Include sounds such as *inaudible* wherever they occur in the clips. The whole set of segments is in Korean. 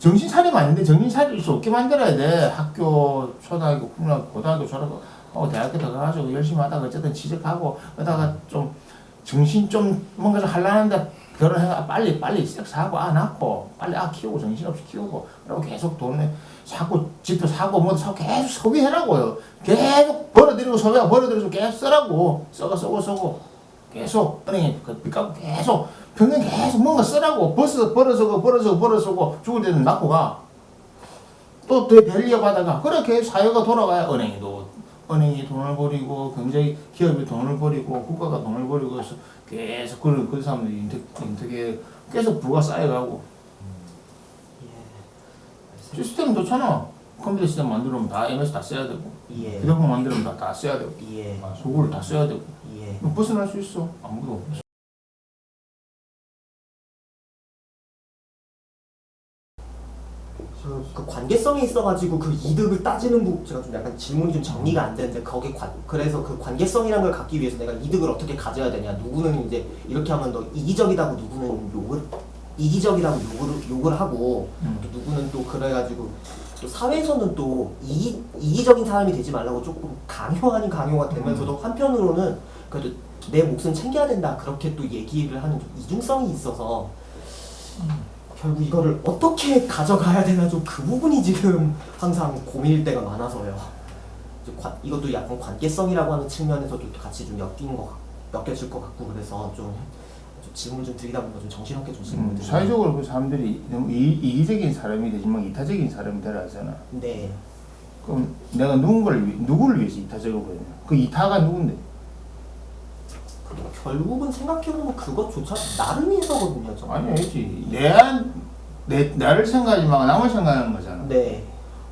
정신 차리면 안 돼. 정신 차릴 수 없게 만들어야 돼. 학교, 초등학교, 국민학교, 고등학교 졸업하고 대학교 들어가가지고 열심히 하다가 어쨌든 취직하고 그러다가 좀 정신 좀 뭔가 좀 하려는데 결혼해가 빨리 빨리 섹스 하고 아 낳고 빨리 아 키우고 정신없이 키우고 그리고 계속 돈에 자꾸 집도 사고 뭐도 사고 계속 소비해라고요. 계속 벌어들이고 소비하고 벌어들이고 계속 쓰라고 써고 쓰고 쓰고 계속 은행에 그빚 갚고 계속 평생 계속 뭔가 쓰라고. 벌써 벌어서고 벌어서고 벌어서고 죽을 때는 낳고 가 또 되려 받아가 그렇게 사회가 돌아가야 은행이도 은행이 돈을 버리고 경제 기업이 돈을 버리고 국가가 돈을 버리고 해서 계속 그런 그 사람들이 인택 인택에 계속 부가 쌓여가고. 예. 시스템 좋잖아 컴퓨터 시스템 만들면 다 MS 다 써야 되고 예. 휴대폰 만들면 다, 다 써야 되고 예. 도구를 다 써야 되고 예. 뭐 벗어날 수 있어 아무도 그, 그 관계성에 있어가지고 그 이득을 따지는 부 제가 좀 약간 질문이 좀 정리가 안 되는데 거기 관 그래서 그 관계성이라는 걸 갖기 위해서 내가 이득을 어떻게 가져야 되냐 누구는 이제 이렇게 하면 너 이기적이다고 누구는 욕을 이기적이라고 욕을 욕을 하고 음. 또 누구는 또 그래가지고 또 사회에서는 또 이기, 이기적인 사람이 되지 말라고 조금 강요 아닌 강요가 되면서도 한편으로는 그래도 내 몫은 챙겨야 된다 그렇게 또 얘기를 하는 좀 이중성이 있어서 결국 이거를 어떻게 가져가야 되나 좀 그 부분이 지금 항상 고민일 때가 많아서요. 관- 이것도 약간 관계성이라고 하는 측면에서도 같이 좀 엮인 것 같, 엮여질 것 같고 그래서 좀, 좀 질문 좀 드리다 보니까 좀 정신없게 좀 질문 음, 드리고 사회적으로 그 사람들이 너무 이, 이기적인 사람이 되지만 이타적인 사람이 되라 하잖아 네. 그럼 내가 누군가를 위- 누구를 위해서 이타적으로 보이냐 그 이타가 누군데 결국은 생각해보면 그것조차 나를 위해서거든요. 저는. 아니 아니지 내, 내 나를 생각하지 말고 남을 생각하는 거잖아 네.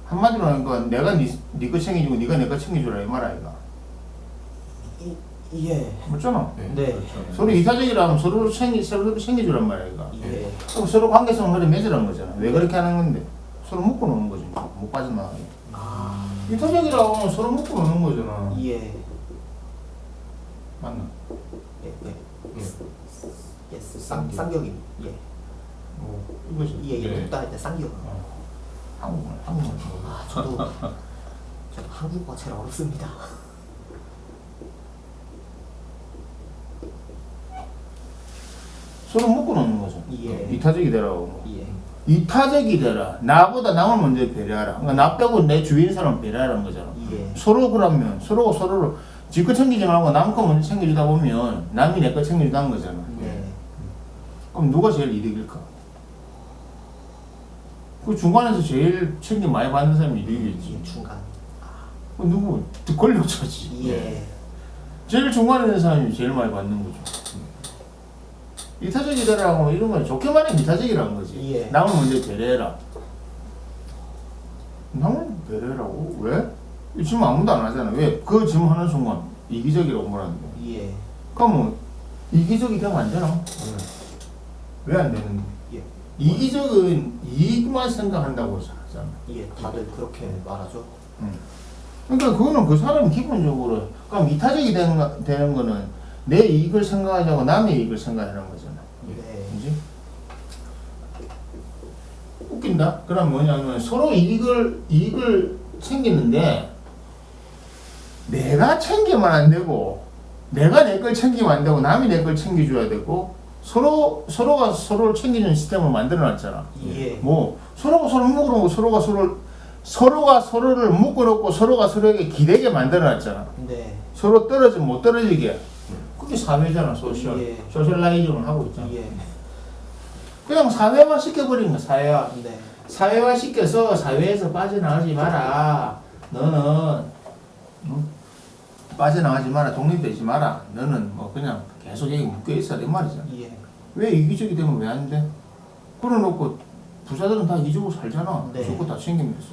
한마디로 하니까 내가 니거 챙겨주고 니가 내 거 챙겨주라 이 말 아이가 이, 예. 맞잖아 네. 그렇죠. 서로 이타적이라면 서로 챙기 서로 챙겨주란 말이야 이가 예. 그럼 서로 관계성을 그래 맺으란 거잖아 왜 그렇게 하는 건데 서로 묶어 놓는 거지 못 빠져나가게 아. 이타적이라고 하면 서로 묶어 놓는 거잖아 예. 맞나? 예. 예. 예. 예. 쌍, 쌍격이. 예. 뭐 이거지 예. 예. 예. 묻다 할때 쌍격. 어. 한국말 한국말 아, 저도 저도 한국어가 제일 어렵습니다. 서로 묶어 놓는 거죠 예. 이타적이 되라고 예. 이타적이 되라 나보다 남을 먼저 배려하라 그러니까 나 빼고 내 주위의 사람 배려하라는 거잖아 예. 서로 그러면 서로가 서로를 지거 챙기지 말고 남 거 먼저 챙겨주다 보면 남이 내 거 챙겨주다는 거잖아 네. 그럼 누가 제일 이득일까? 그 중간에서 제일 챙김 많이 받는 사람이 이득이겠지. 예. 중간. 그 누구? 권력자지. 예. 제일 중간에 있는 사람이 제일 많이 받는 거죠. 이타적이 되라고 하면 이런 건 좋게 말하면 이타적이라는 거지. 예. 남을 먼저 배려해라. 남을 배려해라고? 왜? 이 질문 아무도 안 하잖아. 왜? 그 질문 하는 순간 이기적이라고 말하는데. 예. 그러면 이기적이 되면 안 되나? 왜 안 되는데? 예. 이기적은 이익만 생각한다고 하잖아. 예. 다들 그렇게 말하죠. 그러니까 그거는 그 사람 기본적으로 그럼 이타적이 되는, 거, 되는 거는 내 이익을 생각하지 않고 남의 이익을 생각하는 거잖아. 네. 그지? 웃긴다. 그럼 뭐냐면 서로 이익을 이익을 챙기는데 내가 챙기면 안 되고 내가 내 걸 챙기면 안 되고 남이 내 걸 챙겨줘야 되고 서로 서로가 서로를 챙기는 시스템을 만들어놨잖아. 예. 뭐 서로가 서로 묶어놓고 서로가 서로 서로가 서로를 묶어놓고 서로가 서로에게 기대게 만들어놨잖아. 네. 서로 떨어지면 못 떨어지게. 그게 사회잖아, 소셜. 예. 소셜라이징을 하고 있잖아. 예. 그냥 사회화 시켜버리는 거야, 사회화. 네. 사회화 시켜서 사회에서 빠져나가지 마라. 너는 응? 빠져나가지 마라. 독립되지 마라. 너는 뭐 그냥 계속 여기 묶여 있어야 이 말이잖아. 예. 왜 이기적이 되면 왜 안 돼? 그래 놓고 부자들은 다 이기적으로 살잖아. 네. 좋고 다 챙기면서.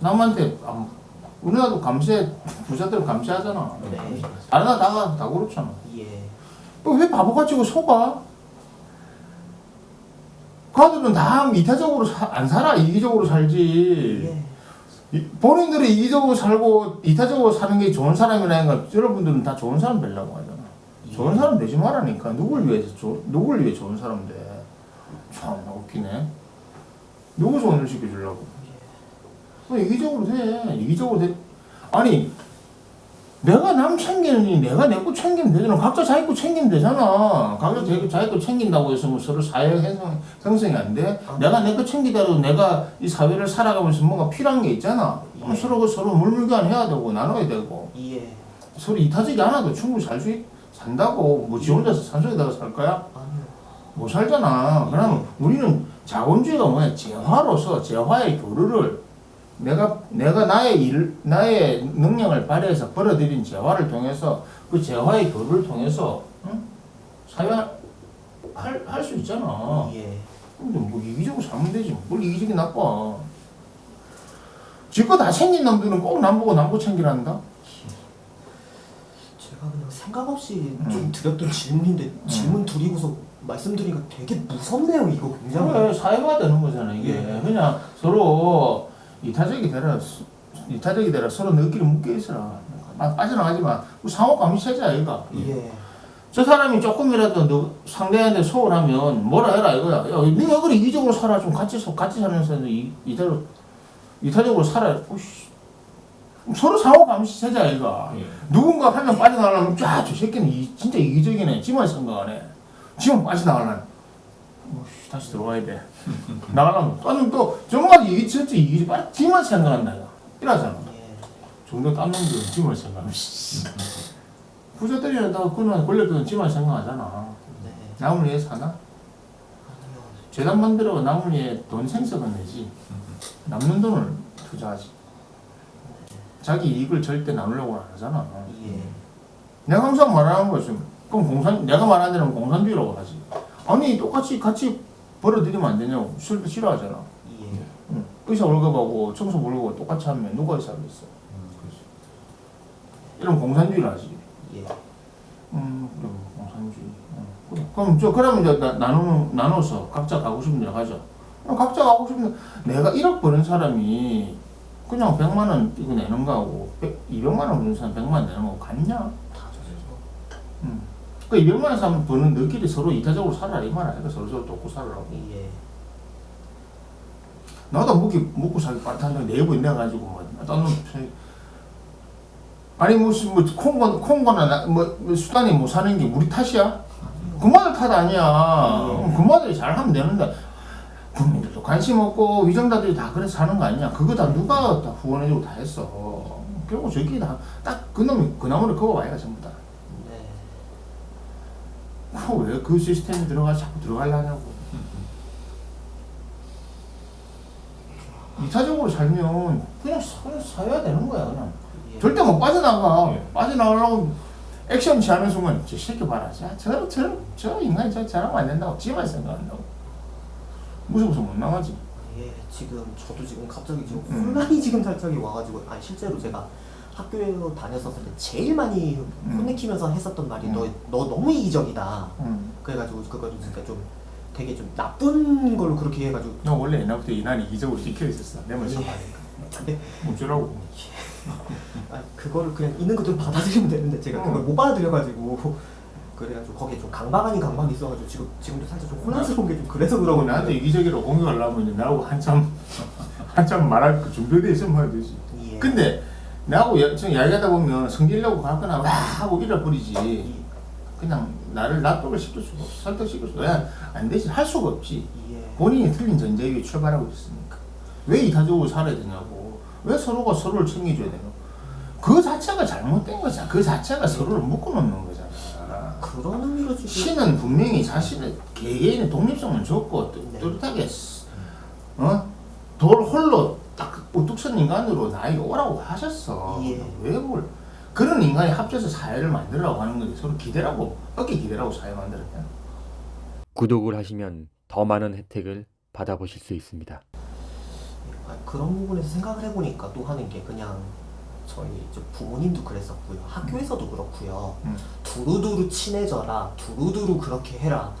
남한테 안, 우리나라도 감세, 부자들 감세하잖아. 네. 다른 나라 다, 다 그렇잖아. 예. 어, 왜 바보같이 그 속아? 가들은 다 이타적으로 사- 안 살아. 이기적으로 살지. 예. 이- 본인들이 이기적으로 살고 이타적으로 사는 게 좋은 사람이라는 걸 여러분들은 다 좋은 사람 되려고 하잖아. 좋은 사람 되지 말라니까. 누굴 위해서, 조, 누굴 위해 좋은 사람 돼. 참, 웃기네. 누구 소원을 시켜주려고? 왜 이기적으로 돼? 이기적으로 돼? 아니 내가 남 챙기느니 내가 내 거 챙기면 되잖아. 각자 자기 거 챙기면 되잖아. 각자 자기, 자기 거 챙긴다고 해서 뭐 서로 사회 형성, 형성이 안 돼? 내가 내 거 챙기더라도 내가 이 사회를 살아가면서 뭔가 필요한 게 있잖아. 예. 서로 그 서로 물물교환 해야 되고 나눠야 되고 예. 서로 이타적이 않아도 충분히 살 수 산다고 뭐지 혼자서 산속에다가 살 거야? 아니요. 못 살잖아. 그러면 우리는 자본주의가 뭐야? 재화로서 재화의 교류를 내가 내가 나의 일 나의 능력을 발휘해서 벌어들인 재화를 통해서 그 재화의 교류를 통해서 응? 사회 할할 수 있잖아. 예. 근데 뭐 이기적으로 살면 되지. 뭘 이기적이 나빠. 지거 다 챙긴 놈들은 꼭 남보고 남보 챙기란다. 제가 그냥 생각 없이 음. 좀 드렸던 질문인데 질문 드리고서 말씀드리니까 되게 무섭네요 이거 굉장히. 그래 사회가 되는 거잖아 이게 예. 그냥 서로 이타적이 되라 이타적이 되라 서로 너끼리 묶여 있어라. 아, 빠져나가지 마. 상호 감시체자 이가. 예. 저 사람이 조금이라도 너 상대한테 소홀하면 뭐라 해라 이거야. 야 네가 그래 이기적으로 살아. 좀 같이 서- 같이 살면서 이 이대로 이타적으로 살아 오씨. 서로 상호 감시체자 이가. 예. 누군가 한 명 빠져나가려면 쫙저 새끼는 이, 진짜 이기적이네. 지만 생각하네. 지금 빠져나가려면 오씨 다시 들어와야 돼 나가려면 아니 또 정말 이기 진짜 이기 빨리 지만 생각한다 이거 이러잖아 예. 정도 딴 놈들은 지만 생각하면 부자 때리다가 그만 걸렸던 지만 생각하잖아 네. 남을 위해 사나? 재단 만들어 남을 위해 돈 생석은 내지 남는 돈을 투자하지 자기 이익을 절대 나누려고 안 하잖아 예. 내가 항상 말하는 것은 그럼 공산 내가 말하는 대로 공산주의라고 하지. 아니 똑같이 같이 벌어들이면 안 되냐고 술 싫어하잖아. 예. 응. 의사 월급하고 청소 월급하고 똑같이 하면 누가 의사 하겠어? 이런 공산주의를 하지. 예. 음 그래 공산주의. 응. 그래. 그럼 저 그러면 이제 나, 나누 나눠서 각자 가고 싶은 데 가자. 그럼 각자 가고 싶은 데 내가 1억 버는 사람이 그냥 100만 원 이거 내는 거하고 100, 200만 원 버는 사람 100만 원 내는 거하고 같냐? 음. 그 200만 원 사람 버는 너끼리 서로 이타적으로 살아라 이말 아니야. 서로 서로 돕고 살아라고. 예. 나도 먹기 먹고 살기 빠탄데 내부 있내 가지고 뭐 나는 아니 무슨 뭐 콩고 콩고나 나- 뭐, 뭐 수단이 못 사는 게 우리 탓이야? 그마들 탓 아니야. 음. 그마들이 잘하면 되는데 국민들도 관심 없고 위정자들이 다 그래서 사는 거 아니냐? 그거 다 누가 다 후원해주고 다 했어. 결국 저기 다딱 그놈이 그 나무를 그어봐야 전부 다. 네. 왜그 시스템에 들어가 자꾸 들어가려냐고. 이타적으로 살면 그냥 사- 그냥 사야 되는 거야 그냥. 예. 절대 못 빠져나가. 예. 빠져나가려고 액션 취하는 순간 저 새끼 봐라. 자, 저, 저, 저 인간이 저 잘하면 안 된다고. 지만 생각한다고. 무서워서 못 나가지. 예, 지금 저도 지금 갑자기 지금 음. 혼란이 지금 살짝이 와가지고 아니 실제로 제가 학교에 다녔었을 때 제일 많이 음. 혼내키면서 했었던 말이 음. 너, 너 너무 이기적이다 응. 그래가지고 그거 좀 진짜 좀 되게 좀 나쁜 걸로 그렇게 해가지고 너 원래 옛날부터 이난이 이적으로 찍혀 있었어. 내 하니까. 근데 어쩌라고. 아, 그거를 그냥 있는 그대로 받아들이면 되는데 제가 그걸 어. 못 받아들여가지고 그래가지고 거기에 좀 강박 아닌 강박이 있어가지고 지금 지금도 살짝 좀 혼란스러운 게 좀 그래서 그러고 나한테 이기적으로 공격하려면 나하고 한참 한참 말할 그 준비돼 있으면 해야 되지. 예. 근데 나하고 야- 지금 이야기하다 보면 성질내고 가거나 와 하고 잃어버리지. 이- 그냥 나를 납득을 시킬 수가 없어. 설득시킬 수가. 안 되지. 할 수가 없지. 예. 본인이 틀린 전제 위에 출발하고 있으니까. 왜 이타적으로 살아야 되냐고. 왜 서로가 서로를 챙겨줘야 되노. 그 자체가 잘못된 거잖아. 그 자체가 서로를 묶어놓는 거잖아. 그런 의미로 지금 신은 분명히 자신의 개개인의 독립성을 줬고 뚜- 네. 뚜렷하게 어? 돌 홀로 딱 우뚝 선 인간으로 나에게 오라고 하셨어. 예. 왜 뭘? 그런 인간이 합쳐서 사회를 만들라고 하는 거지. 서로 기대라고 어깨 기대라고 사회 만들었냐? 구독을 하시면 더 많은 혜택을 받아보실 수 있습니다. 아, 그런 부분에서 생각을 해보니까 또 하는 게 그냥 저희 이제 부모님도 그랬었고요 학교에서도 그렇고요 음. 두루두루 친해져라 두루두루 그렇게 해라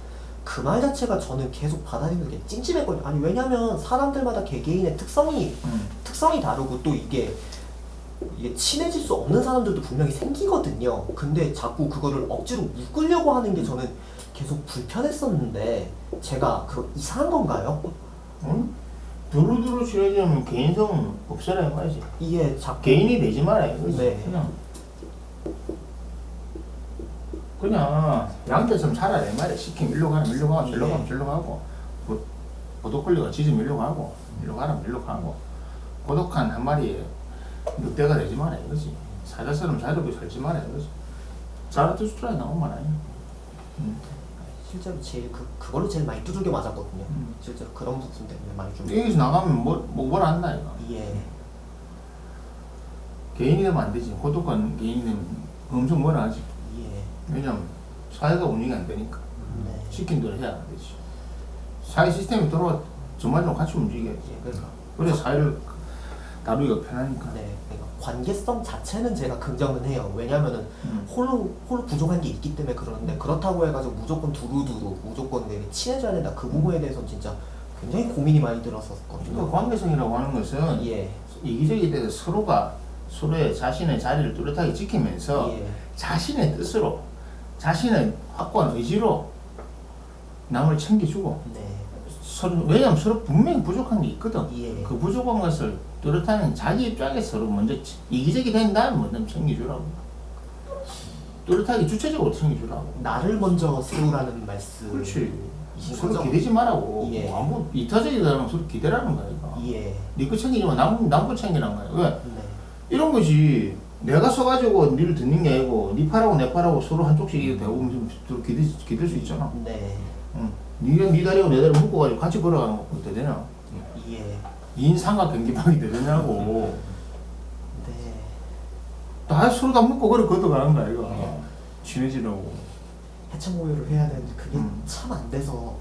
그 말 자체가 저는 계속 받아들이는 게 찜찜했거든요 아니 왜냐면 사람들마다 개개인의 특성이 음. 특성이 다르고 또 이게 이게 친해질 수 없는 사람들도 분명히 생기거든요 근데 자꾸 그거를 억지로 묶으려고 하는 게 저는 계속 불편했었는데 제가 그거 이상한 건가요? 응? 두루두루 친해지면 개인성 없애라 해봐야지. 이게 자꾸 개인이 되지 이거지. 네. 그냥 그냥 양떼처럼 살아라 이 말이야. 시키면 일로 가면 일로 가고 절로 네. 가면 절로 가고 보- 보도콜리가 짖으면 일로 가고 일로 가면 일로 가고 고독한 한 마리에 늑대가 되지 마라 이거지. 사자처럼 자유롭게 살지 마라 이거지. 자라투스트라에 나온 말 아니야. 실제로 제일 그 그걸로 제일 많이 두들겨 맞았거든요. 음. 실제로 그런 부분 때문에 많이 좀 여기서 나가면 뭐뭘 안다 이거. 예. 개인이 되면 안 되지. 고독한 개인이 되면 엄청 뭐라 하지. 예. 왜냐면 사회가 운영이 안 되니까. 네. 시킨 대로 해야 안 되지. 사회 시스템이 돌아가 전반적으로 같이 움직여야지. 예. 그래서 그래 사회를 다루기가 편하니까. 네. 그러니까 관계성 자체는 제가 긍정은 해요. 왜냐면은 음. 홀로 홀로 부족한 게 있기 때문에 그러는데 그렇다고 해가지고 무조건 두루두루 무조건 되게 친해져야 된다 그 부분에 대해서는 진짜 굉장히 고민이 많이 그러니까 들었었거든요. 관계성이라고 하는 것은 예. 이기적이 돼서 서로가 서로의 자신의 자리를 뚜렷하게 지키면서 예. 자신의 뜻으로 자신의 확고한 의지로 남을 챙겨주고 네. 서로 왜냐면 서로 분명히 부족한 게 있거든. 예. 그 부족한 것을 뚜렷하는 자기 입장에서 서로 먼저 치- 이기적이 된 다음에 먼저 챙겨주라고. 뚜렷하게 주체적으로 챙겨주라고. 나를 먼저 세우라는 말씀. 그렇지. 서로 거죠? 기대지 말라고. 예. 뭐 아무 이타적이 되면 서로 기대라는 거야. 이거. 예. 네거 챙기지만 남, 남거 챙기라는 거야. 왜? 네. 이런 거지. 내가 서가지고 니를 듣는 게 아니고 니 팔하고 내 팔하고 서로 한쪽씩 대고 좀 기댈, 수- 기댈 수 있잖아. 네. 응. 니가 니 다리하고 내 다리 묶어가지고 같이 걸어가는 거 되냐? 예. 인상과 경기방이 되느냐고. 네. 다 서로 다 묶고 그래 걷어가는 거야 이거. 예. 친해지라고. 모여를 해야 되는데 그게 음. 참안 돼서.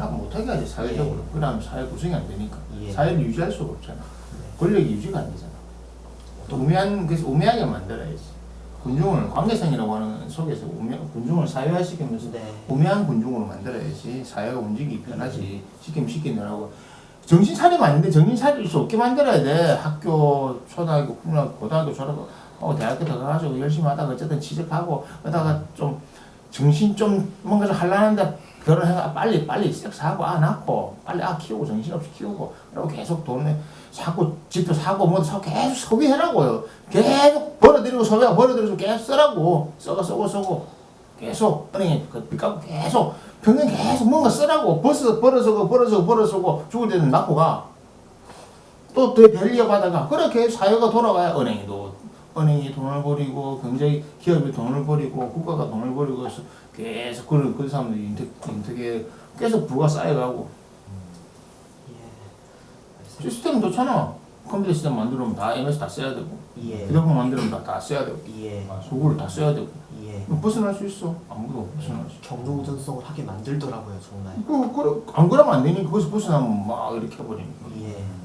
하고 못하게 하지 사회적으로. 예. 그다음 사회 구성이 안 되니까. 예. 사회를 유지할 수가 없잖아. 네. 권력이 유지가 안 되잖아. 또 우매한 그래서 우매하게 만들어야지. 군중을 관계성이라고 하는 속에서 우매, 군중을 사회화시키면서 네. 우매한 군중으로 만들어야지 사회가 움직이기 편하지. 시키면 시키느라고. 정신 차리면 안 돼. 정신 차릴 수 없게 만들어야 돼. 학교, 초등학교, 국민학교, 고등학교 졸업하고 어, 대학교 들어가가지고 열심히 하다가 어쨌든 취직하고 그러다가 좀 정신 좀 뭔가 좀 하려는데 결혼해가 빨리 빨리 섹스하고 아 낳고 빨리 아 키우고 정신없이 키우고 그리고 계속 돈을 사고 집도 사고 뭐도 사고 계속 소비해라고요. 계속 벌어들이고 소비하고 벌어들여서 계속 쓰라고. 써고 쓰고 쓰고 계속 은행에 그빚 갚고 계속 평생 계속 뭔가 쓰라고. 벌써 벌어서고 벌어서고 벌어서고 죽을 때는 낳고 가또 더 별리어 받아가. 그렇게 사회가 돌아가야 은행이도 은행이 돈을 버리고 경제 기업이 돈을 버리고 국가가 돈을 버리고 해서 계속 그런 그 사람들이 인택 인택에 계속 부가 쌓여가고 예. 시스템 좋잖아 컴퓨터 시스템 만들면 다 MS 다 써야 되고 예. 휴대폰 만들면 다, 다 써야 되고 예. 소구를 다 써야 되고 예. 이거 벗어날 수 있어 아무도 벗어날 수 있어 경로우전성을 하게 만들더라고요 정말. 그, 그, 안 그러면 안 되니까 거기서 벗어나면 막 이렇게 해버리니까 예.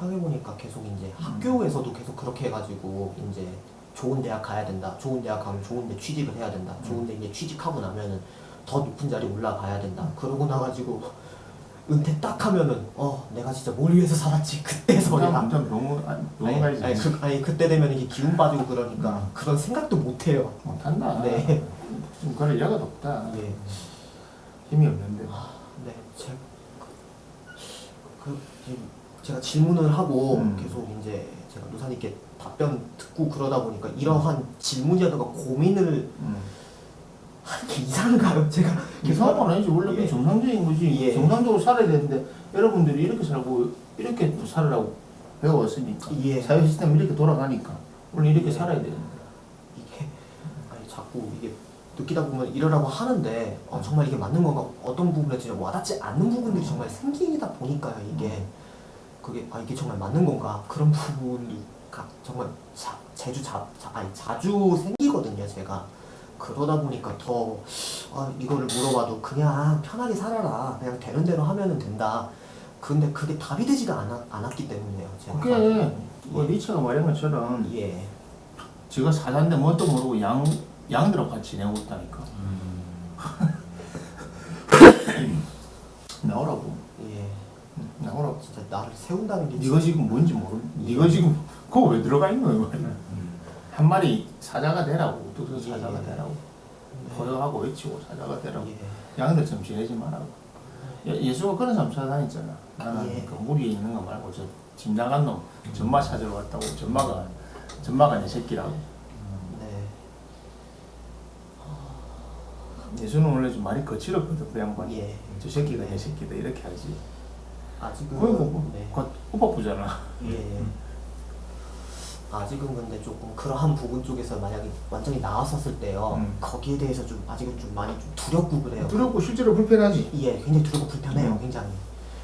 생각해 보니까 계속 이제 학교에서도 계속 그렇게 해가지고 이제 좋은 대학 가야 된다. 좋은 대학 가면 좋은데 취직을 해야 된다. 좋은데 이제 취직하고 나면은 더 높은 자리 올라가야 된다. 그러고 나가지고 은퇴 딱 하면은 어 내가 진짜 뭘 위해서 살았지 그때 그냥 소리가. 완전 병원 아니 병원 아니, 아니, 그, 아니 그때 되면 이게 기운 빠지고 그러니까 그런 생각도 못 해요. 못한다 네. 좀 그럴 여가 없다 예. 힘이 없는데 네, 제, 그, 지금 제가 질문을 하고 음. 계속 이제 제가 노사님께 답변 듣고 그러다 보니까 이러한 질문이라든가 고민을 음. 하는 게 이상한가요? 제가 이상한 건 아니지 원래 그게 예. 정상적인 거지 예. 정상적으로 살아야 되는데 여러분들이 이렇게 살고 이렇게 또 살으라고 배워왔으니까 예. 사회 시스템이 이렇게 돌아가니까 원래 이렇게 예. 살아야 되는데 이게 아니 자꾸 이게 느끼다 보면 이러라고 하는데 어, 정말 이게 맞는 건가 어떤 부분에 진짜 와닿지 않는 부분들이 정말 생기다 보니까요 이게 그게 아 이게 정말 맞는 건가? 그런 부분이 가, 정말 자, 자주 자, 자 아니 자주 생기거든요 제가. 그러다 보니까 더 아, 이거를 물어봐도 그냥 편하게 살아라. 그냥 되는 대로 하면은 된다. 근데 그게 답이 되지가 않았, 않았기 때문에요 제가 그게 뭐 니체가 말한 것처럼 예. 지가 사자인데 뭣도 모르고 양 양들하고 같이 지내고 있다니까. *laughs* 나오라고 예. 응, 나오라고 진짜 나를 세운다는 게 네가 지금 뭔지 모르 네가 지금 그거 왜 들어가 있는 거야 이거는 한 마리 사자가 되라고 사자가 예. 되라고 네. 고요하고 외치고 사자가 되라고 예. 양들처럼 지내지 말라고 예- 예수가 그런 삶 살아다녔잖아. 나는 예. 그 무리에 있는 거 말고 저집 나간 놈 전마 찾으러 왔다고 전마가 전마가 내 새끼라고. 네. 예수는 원래 좀 말이 거칠었거든 그 양반이. 예. 저 새끼가 내 새끼다 이렇게 하지. 아직은 그거 뭐 네. 곧 오빠부잖아. 예. 아직은 근데 조금 그러한 부분 쪽에서 만약에 완전히 나왔었을 때요. 음. 거기에 대해서 좀 아직은 좀 많이 좀 두렵고 그래요. 두렵고 실제로 불편하지. 예, 굉장히 두렵고 불편해요, 음. 굉장히.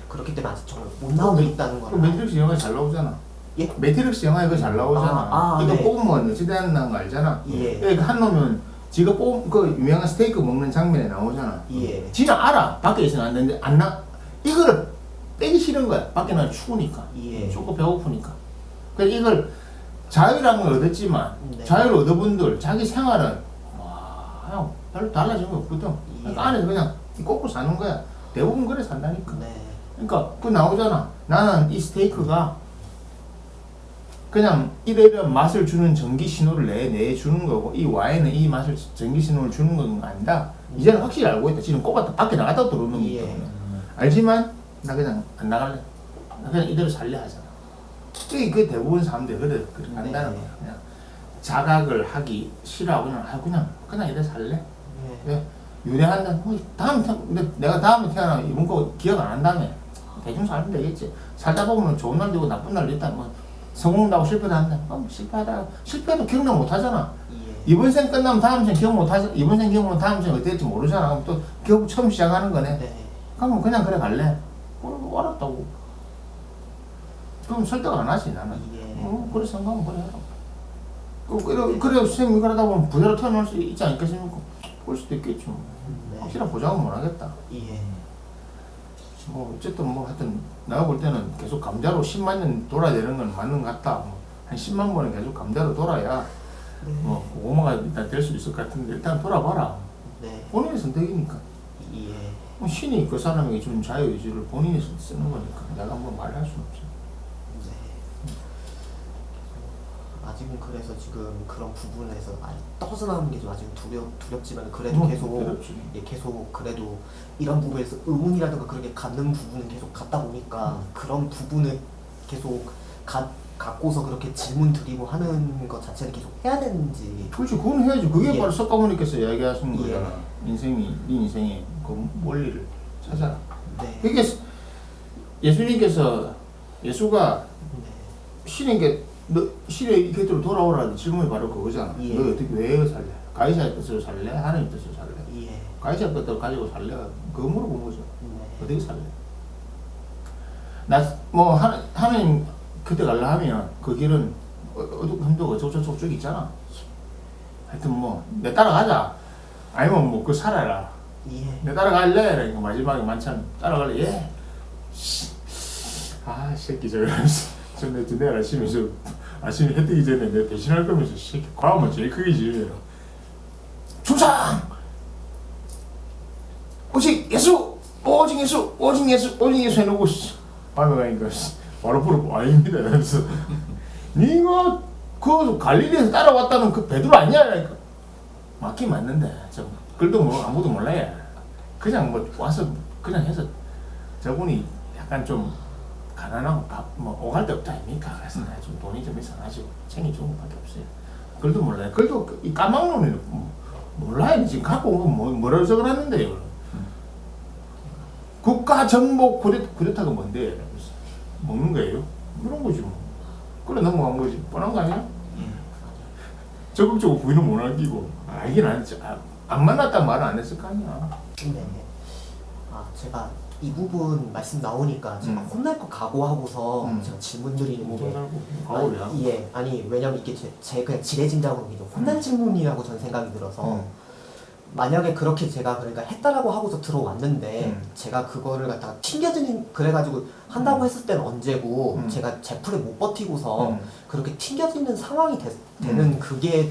그렇기 때문에 아직 정말 못 나오고 있다는 그 거는. 매트릭스 영화에 잘 나오잖아. 예? 매트릭스 영화에 그거 잘 나오잖아. 아, 아, 이거 네. 뽑으면 어찌 되는 거 알잖아. 예. 예, 한 놈은 지가 뽑, 그 유명한 스테이크 먹는 장면에 나오잖아. 예. 진짜 알아. 밖에 있으면 안 되는데, 안 나, 이거를 싫은 거야. 밖에 나가 추우니까. 예. 춥고 배고프니까. 그래서 이걸 자유라는 걸 얻었지만, 네. 자유를 얻어분들, 자기 생활은, 와, 별로 달라진 거 없거든. 그러니까 예. 안에서 그냥 꽂고 사는 거야. 대부분 그래 산다니까. 네. 그러니까 그 나오잖아. 나는 이 스테이크가 그냥 이래이래 맛을 주는 전기 신호를 내, 내 주는 거고 이 와인은 이 맛을 전기 신호를 주는 건 아니다. 이제는 확실히 알고 있다. 지금 꼽았다 밖에 나갔다 들어오는 거기 예. 때문에. 알지만 나 그냥 안 나갈래. 나 그냥 이대로 살래 하잖아. 그게 그 대부분 사람들 그래 그렇게 한다는 네. 거야. 그냥 자각을 하기 싫어하고 그냥 아 그냥 그냥 이대로 살래. 예. 왜? 유대한다. 뭐 다음 태, 내가 다음에 태어나면 이번 거 기억 안 한다며. 대충 살면 되겠지. 살다 보면 좋은 날 되고 나쁜 날도 있다. 뭐 성공도 하고 실패도 한다. 어, 뭐 실패하다. 실패도 기억나 못 하잖아. 예. 이번 생 끝나면 다음 생 기억 못 하잖아. 이번 생 기억 못 다음 생 어떻게 될지 모르잖아. 그럼 또 기억 처음 시작하는 거네. 네. 그러면 그냥 그래 갈래. 그럼 알았다고. 그럼 설득 안 하지 나는. 예. 어, 그래 생각하면 그래 해라. 그, 그래, 그래 선생님이 그러다 보면 부자로 태어날 수 있지 않겠습니까? 그럴 수도 있겠지 뭐. 네. 확실한 보장은 못 하겠다. 예. 뭐 어쨌든 뭐 하여튼 내가 볼 때는 계속 감자로 10만 년 돌아야 되는 건 맞는 것 같다. 뭐, 한 10만 번은 계속 감자로 돌아야 네. 뭐 고구마가 일단 될 수 있을 것 같은데 일단 돌아봐라. 네. 본인의 선택이니까. 예. 뭐 신이 그 사람에게 주는 자유의지를 본인이 쓰- 쓰는 거니까 내가 뭐 말할 수는 없어. 네. 아직은 그래서 지금 그런 부분에서 아직 떠져나오는 게 좀 아직 두렵 두렵지만 그래도 뭐, 계속. 예, 계속 그래도 이런 부분에서 의문이라든가 그렇게 갖는 부분은 계속 갖다 보니까 음. 그런 부분을 계속 가, 갖고서 그렇게 질문 드리고 하는 것 자체를 계속 해야 되는지 그렇지, 그건 해야지. 그게 예. 바로 석가모니께서 이야기하신 예. 거잖아. 인생이, 네 인생의 그 원리를 찾아라. 네. 그게 예수님께서 예수가 네. 신에게 너 신의 곁으로 돌아오라는 질문이 바로 그거잖아. 예. 너 어떻게 왜 살래? 가이사의 뜻으로 살래? 하나님 뜻으로 살래? 예. 가이사의 뜻을 가지고 살래? 그거 물어본 거죠. 네. 어떻게 살래? 나뭐 하나 하나님 그때 갈라 하면 그 길은 어- 어둑 한도 어쩌고저쩌고 쭉 있잖아. 하여튼 뭐 내 따라가자. 아니면 뭐 그 살아라. 예. 내 따라갈래? 그러니까 마지막에 만찬 따라갈래? 예. 씨. 아 새끼 저 이러면서 저 내, 내일 아침에 저 아침에 해 뜨기 전에 내 대신할 거면서 새끼 과음은 제일 지으면 충성! 오직 예수! 오직 예수! 오직 예수! 오직 예수 해놓고 씨, 밤에 가니까 씨, 바로 부르고 아닙니다 이러면서 니가 그 갈릴리에서 따라왔다는 그 베드로 아니야? 그러니까 맞긴 맞는데 저 글도 뭐 아무도 몰라요. 그냥 뭐 와서 그냥 해서 저분이 약간 좀 가난하고 밥, 뭐 오갈 데 없다 아닙니까? 그래서 내가 좀 돈이 좀 있어가지고 챙이 좋은 것밖에 없어요. 글도 몰라요. 글도 그- 이 까막눈이 뭐, 몰라요. 지금 갖고 온거 뭐, 뭐라고 적어놨는데요. 국가 정복 쿠데, 쿠데타가 뭔데? 먹는 거예요? 그런 거지 뭐. 그래 넘어간 거지. 뻔한 거 아니야? 적극적으로 부인을 못 남기고 알긴 알지. 아, 안 만났단 말은 안 했을 거 아니야. 네. 아 제가 이 부분 말씀 나오니까 제가 음. 혼날 거 각오하고서 음. 제가 질문 드리는 게 가오리야. 아니, 예, 아니 왜냐면 이게 제, 제 그냥 지레짐작으로 이제 혼난 질문이라고 전 생각이 들어서 어. 만약에 그렇게 제가 그러니까 했다라고 하고서 들어왔는데 음. 제가 그거를 갖다가 튕겨지는 그래가지고 한다고 했을 때는 언제고 음. 제가 제풀에 못 버티고서 음. 그렇게 튕겨지는 상황이 되, 는 음. 그게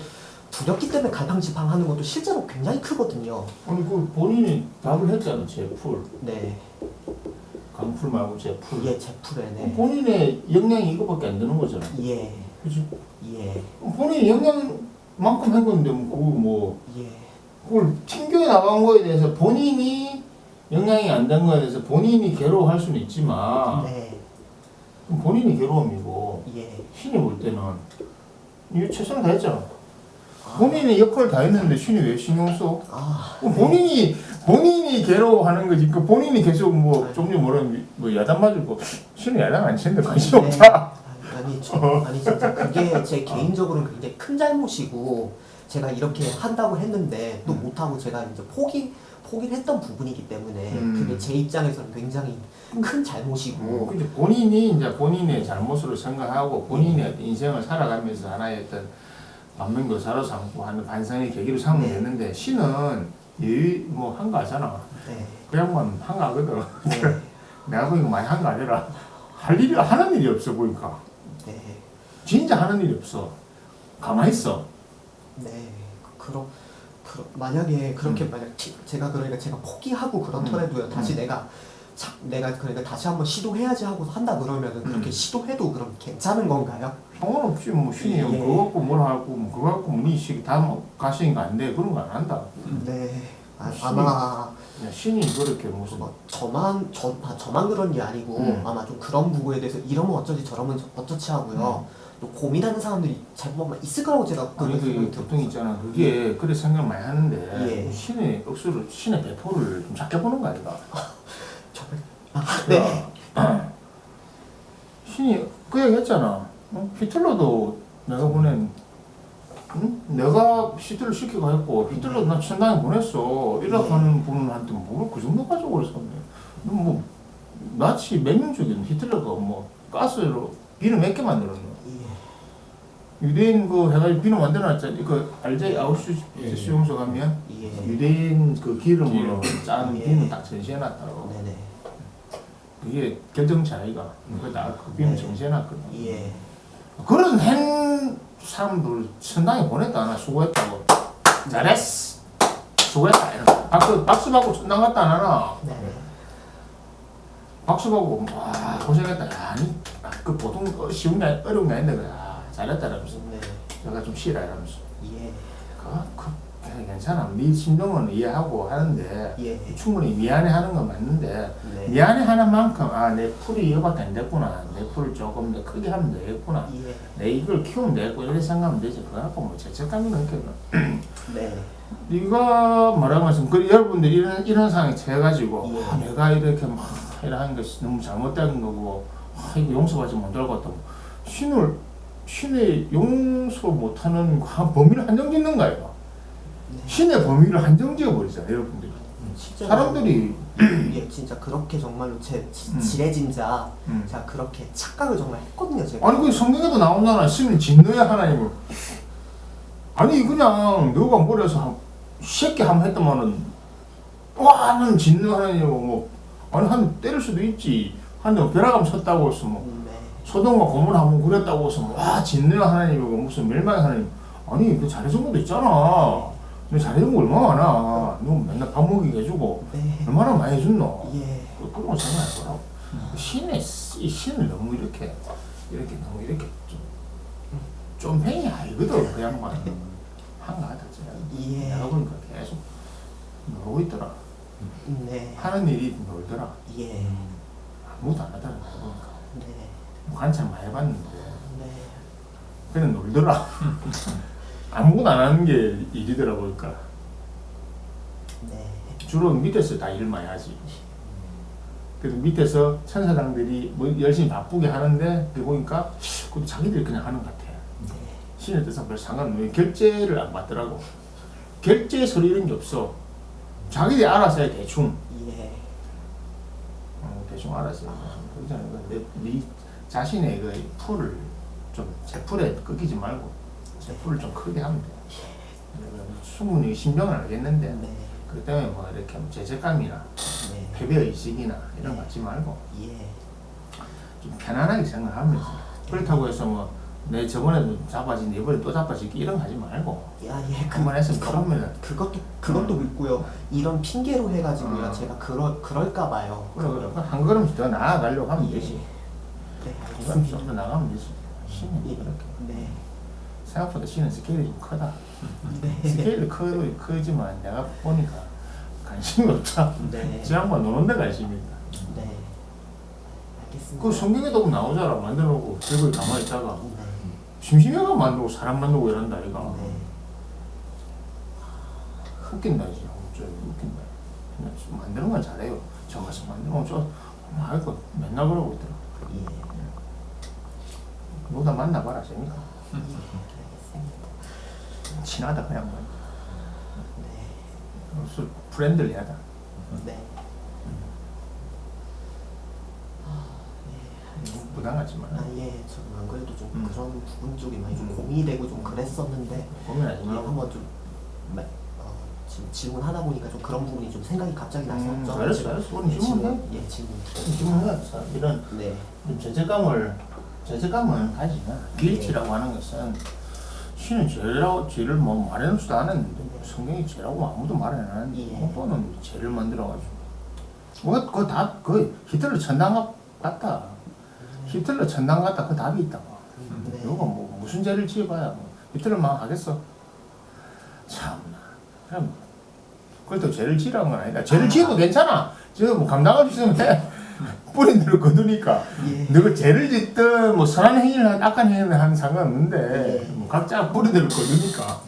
두렵기 때문에 갈팡질팡 하는 것도 실제로 굉장히 크거든요. 아니 그 본인이 답을 했잖아. 제풀. 네, 강풀 말고 제풀. 이게 제풀에 네. 본인의 역량이 이거밖에 안 되는 거잖아. 예, 그지? 예, 본인이 역량만큼 한 건데 뭐 그거 뭐 예, 그걸 튕겨 나간 거에 대해서 본인이 영향이 안 된 거에 대해서 본인이 괴로워할 수는 있지만 네. 그럼 본인이 괴로움이고 예. 신이 볼 때는 이게 최선을 다했잖아. 본인이 역할을 다 했는데 신이 왜 신경 써? 아. 본인이 본인이 괴로워하는 거지. 그 본인이 계속 뭐 좀좀 뭐라 뭐 야단 맞고 신은 야단 안 치는데 관심 네. 없다. 아니, 저, 아니 진짜 그게 제 개인적으로는 굉장히 큰 잘못이고 제가 이렇게 한다고 했는데 또 못하고 제가 이제 포기 포기를 했던 부분이기 때문에 음. 그게 제 입장에서는 굉장히 큰 잘못이고 이제 본인이 이제 본인의 잘못으로 생각하고 본인의 인생을 살아가면서 하나의 어떤 반면교사로 삼고 하는 반성의 계기로 삼으면 네. 되는데 신은 예뭐 한가하잖아. 네. 그 양반 한가하거든. 네. *laughs* 내가 보니까 많이 한거 아니라 할 일이 하는 일이 없어 보니까 네. 진짜 하는 일이 없어. 가만히 있어. 네. 그럼 그, 만약에 그렇게 음. 만약 지- 제가 그러니까 제가 포기하고 그렇더라도요. 다시 음. 내가 자, 내가 그러니까 다시 한번 시도해야지 하고 한다 그러면은 그렇게 음. 시도해도 그럼 괜찮은 건가요? 상관없지 뭐 신이 예. 그거 갖고 뭘 하고 뭐 그거 갖고 뭐니식 다음 가시니까 안 돼. 그런 거 안 한다. 네. 아, 신이- 아마 신이 그렇게 무슨 뭐 저만 저 아, 저만 그런 게 아니고 음. 아마 좀 그런 부분에 대해서 이러면 어쩌지 저러면 저- 어쩌지 하고요. 또 고민하는 사람들이 잘못만 있을 거라고 제가 그 생각이 보통. 있잖아 그게 그래 생각 많이 하는데 예. 신의 억수로 신의 배포를 좀 작게 보는 거 아닌가? *laughs* 아, 네. *clears throat* 신이 그 얘기 했잖아. 어? 히틀러도 내가 보낸 응? 내가 히틀러 시키고 했고 히틀러도 나 천당에 보냈어. 이라고 예. 하는 분한테 뭘 그 정도 가지고 그랬었네. 뭐 나치 몇명 죽인 히틀러가 뭐 가스로 비를 몇개 만들었노. 예. 유대인 그 해가지고 비누 만들어놨잖아. 그 알제 예. 수용소 가면 예. 유대인 그 기름으로 짠 예. 비누 딱 전시해놨다고. 네네. 그게 결정치 아이가. 그나그 비누 네. 전시해놨거든. 예. 그런 한 사람들 천당에 보냈다 나 수고했다고. 잘했어. 수고했다. 이런 거. 박수 박수 받고 천당 갔다 안 하나. 네. 박수 받고 와 고생했다. 야, 아니 아, 그 보통 어, 쉬운 게 아니- 어려운 게 아닌데 그래. 아, 잘했다 이러면서 네. 내가 좀 쉬라 이러면서. 예. 괜찮아. 네 심정은 이해하고 하는데 예. 충분히 미안해하는 건 맞는데 네. 미안해하는 만큼 아 내 풀이 이거밖에 안 됐구나. 내 풀을 조금 더 크게 하면 되겠구나. 예. 내 이걸 키우면 되겠고 이렇게 생각하면 되지. 그거 갖고 뭐 죄책감이 느껴요. *clears throat* 네. 네가 뭐라고 말씀 그 여러분들이 이런 이런 상황에 처해가지고 예. 아, 내가 이렇게 막 이러한 것이 너무 잘못된 거고 아, 이거 용서받지 못할 것 같다고 신을 신의 용서 못하는 한 범위를 한정 짓는 거예요. 네. 신의 범위를 한정 지어 버리잖아요, 여러분들이. 실제로 사람들이 예, 진짜 그렇게 정말로 제 지- 음. 지레진 자 음. 제가 그렇게 착각을 정말 했거든요, 제가. 아니 그 성경에도 나오잖아. 신을 진노의 하나님을. 아니 그냥 너가 뭐래서 한 쉽게 한번 했더만은 와는 진노 하나님이고 뭐 아니 한 때릴 수도 있지. 한대 벼락감 쳤다고 해서 뭐 음, 네. 소돔과 고모를 한번 그렸다고 해서 뭐, 와 진노의 하나님이고 무슨 멸망의 하나님. 아니 그 잘해준 것도 있잖아. 너 잘해준 거 얼마나 많아. 너 맨날 밥 먹이게 해주고 네. 얼마나 많이 해줬노. 예. 그- 그런 거 생각할 거라고. 그 신의 이 신을 너무 이렇게 이렇게 너무 이렇게 좀 좀 팽이 아니거든 그 양반은 한가하다 진짜. 예. 내가 보니까 계속 놀고 있더라. 네. 하는 일이 놀더라. 예. 아무것도 안 하더라. 내가 보니까 네. 뭐 관찰 많이 해봤는데 네. 그냥 놀더라. *laughs* 아무것도 안 하는 게 일이더라 보니까 네. 주로 밑에서 다 일 많이 하지. 그래서 밑에서 천사장들이 뭐 열심히 바쁘게 하는데 그 보니까 그것도 자기들이 그냥 하는 것 같아. 네. 신의 뜻은 별 상관없는 결제를 안 받더라고. 결제 서류 이런 게 없어. 자기들이 알아서 해 대충. 예. 어, 대충 알아서 해. 그러잖아요. 내, 네 자신의 그 풀을 좀 제 풀에 꺾이지 말고 제풀을 좀 크게 하면 돼. 내가 충분히 신병을 알겠는데 네. 그 때문에 뭐 이렇게 죄책감이나 네. 패배 의식이나 이런 거 갖지 말고 예. 좀 편안하게 생각하면서 그렇다고 해서 뭐 내 저번에도 잡아진 이번에 또 잡아지기 이런 거 하지 말고 야, 예. 그, 한번 했으면 그러면은 그것도 그것도 있고요. 이런 핑계로 해가지고요. 어. 제가 그러 그럴까 봐요. 그래 그래 한 걸음씩 더 나아가려고 하면 되지 네. 한 걸음씩 좀더 나가면 되지 신은 예. 그렇게 네. 생각보다 신은 스케일이 좀 크다 네. *laughs* 스케일이 크, 크지만 내가 보니까 관심이 없다. 네. 지 양반 노는 데 관심이 있다. 네. 알겠습니다. 그 성경에도 보면 나오잖아. 만들어 놓고 결국에 가만히 있다가 네. 심심해가 만들고 사람 만들고 이런다 이가 네. 웃긴다 이제 좀 웃긴다. 그냥 만드는 건 잘해요. 저 가서 만들면 저 아이고 맨날 그러고 있더라. 예. 누가 만나봐라 재니까 알겠습니다. 친하다 그냥 뭐. 네. 술 프렌들리하다. 네. 너무 부당하지만 아, 예. 저는 안 그래도 좀 음. 그런 부분 쪽이 많이 좀 음. 고민이 되고 좀 그랬었는데 고민하지 예, 말고. 한번 좀 마- 어, 지금 질문 하다 보니까 좀 그런 부분이 좀 생각이 갑자기 나서 음, 좀 알았어, 지금- 알았어. 예, 질문해. 질문 예 질문 지금 이런 네좀 죄책감을 죄책감은 가지만 길티라고 하는 것은 신은 죄라고 죄를 뭐 말해놓지도 않았는데 성경이 죄라고 아무도 말 안 하는데 예. 또는 죄를 만들어가지고. 뭐, 그거 다그 히틀러 천당 같다. 히틀러 천당 같다. 그 답이 있다. 네. 이거 뭐 무슨 죄를 지어봐야 뭐 히틀러만 하겠어? 참나 그럼 그걸 또 죄를 지으라는 건 아니다. 죄를 지어도 괜찮아. 지어 뭐 감당할 수 있으면 해 뿌린 대로 거두니까 예. 너가 죄를 짓든 뭐 선한 행위를 하든 악한 행위를 하는 상관없는데 예. 뭐 각자 뿌리대로 거두니까